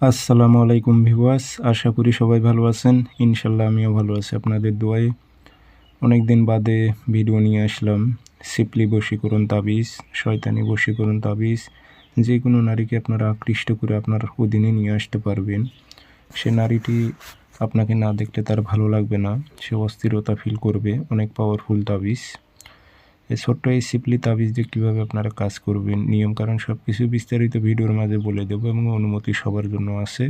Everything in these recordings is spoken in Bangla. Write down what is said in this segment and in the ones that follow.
আসসালামু আলাইকুম ভিওয়াস আশা করি সবাই ভালো আছেন। ইনশাল্লাহ আমিও ভালো আছি আপনাদের দোয়ায়। অনেক দিন বাদে ভিডিও নিয়ে আসলাম। সিপলি বশীকরণ তাবিজ, শয়তানি বশীকরণ তাবিজ। যে কোনো নারীকে আপনারা আকৃষ্ট করে আপনার অধীনে নিয়ে আসতে পারবেন। সে নারীটি আপনাকে না দেখলে তার ভালো লাগবে না। সে অস্থিরতা ফিল করবে। অনেক পাওয়ারফুল তাবিজ। ছোট্ট এই সিপলি তাবিজ দিয়ে কীভাবে আপনারা কাজ করবেন নিয়মকানুন সব কিছু বিস্তারিত ভিডিওর মাঝে বলে দেবো এবং অনুমতি সবার জন্য আছে।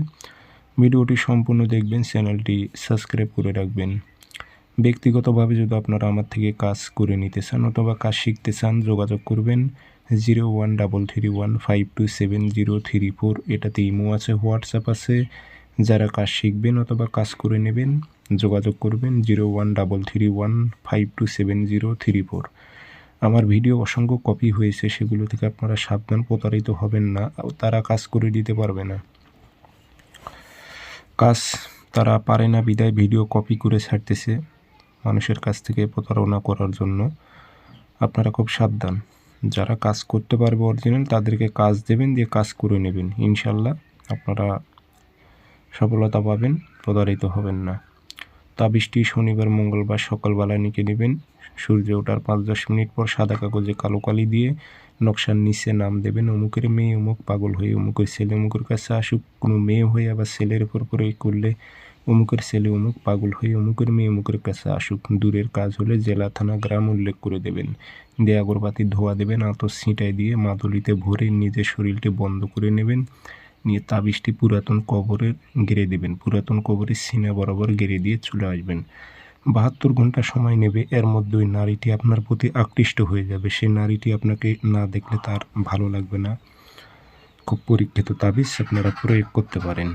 ভিডিওটি সম্পূর্ণ দেখবেন, চ্যানেলটি সাবস্ক্রাইব করে রাখবেন। ব্যক্তিগতভাবে যদি আপনারা আমার থেকে কাজ করে নিতে চান অথবা কাজ শিখতে চান, যোগাযোগ করবেন zero one double three one five two seven zero three four. এটাতে ইমো আছে, হোয়াটসঅ্যাপ আছে। যারা কাজ শিখবেন অথবা কাজ করে নেবেন, যোগাযোগ করবেন zero one double three one five two seven zero three four. আমার ভিডিও অসংখ্য কপি হয়েছে, সেগুলো থেকে আপনারা সাবধান, প্রতারিত হবেন না তারা কাজ করে দিতে পারবে না। কাজ তারা পারে না, বিদায় ভিডিও কপি করে ছাড়তেছে মানুষের কাছ থেকে প্রতারণা করার জন্য। আপনারা খুব সাবধান। যারা কাজ করতে পারবে অরিজিনাল, তাদেরকে কাজ দেবেন, দিয়ে কাজ করে নেবেন। ইনশাল্লাহ আপনারা সফলতা পাবেন, প্রতারিত হবেন না। তাবিজটি শনিবার মঙ্গলবার সকালবেলা নিকে নেবেন। সূর্য ওঠার পাঁচ দশ মিনিট পর সাদা কাগজে কালো কালি দিয়ে নকশার নিচে নাম দেবেন, অমুকের মেয়ে, অমুক পাগল হয়ে অমুকের ছেলে অমুকের কাছে আসুক, কোনো মেয়ে হয়ে আবার ছেলের উপর করে করলে অমুকের ছেলে অমুক পাগল হয়ে অমুকের মেয়ে অমুকের কাছে আসুক। দূরের কাজ হলে জেলা, থানা, গ্রাম উল্লেখ করে দেবেন। দিয়ে আগরবাতি ধোয়া দেবেন আতর ছিটাই দিয়ে মাদুলিতে ভরে নিজের শরীরটি বন্ধ করে নেবেন। নিয়ে তাবিজটি পুরাতন কবরের গেড়ে দেবেন। পুরাতন কবরের সিনা বরাবর গেড়ে দিয়ে চলে আসবেন। বাহাত্তর ঘণ্টা সময় নেবে, এর মধ্যে ওই নারীটি আপনার প্রতি আকৃষ্ট হয়ে যাবে। সেই নারীটি আপনাকে না দেখলে তার ভালো লাগবে না। খুব পরীক্ষিত তাবিজ আপনারা প্রয়োগ করতে পারেন।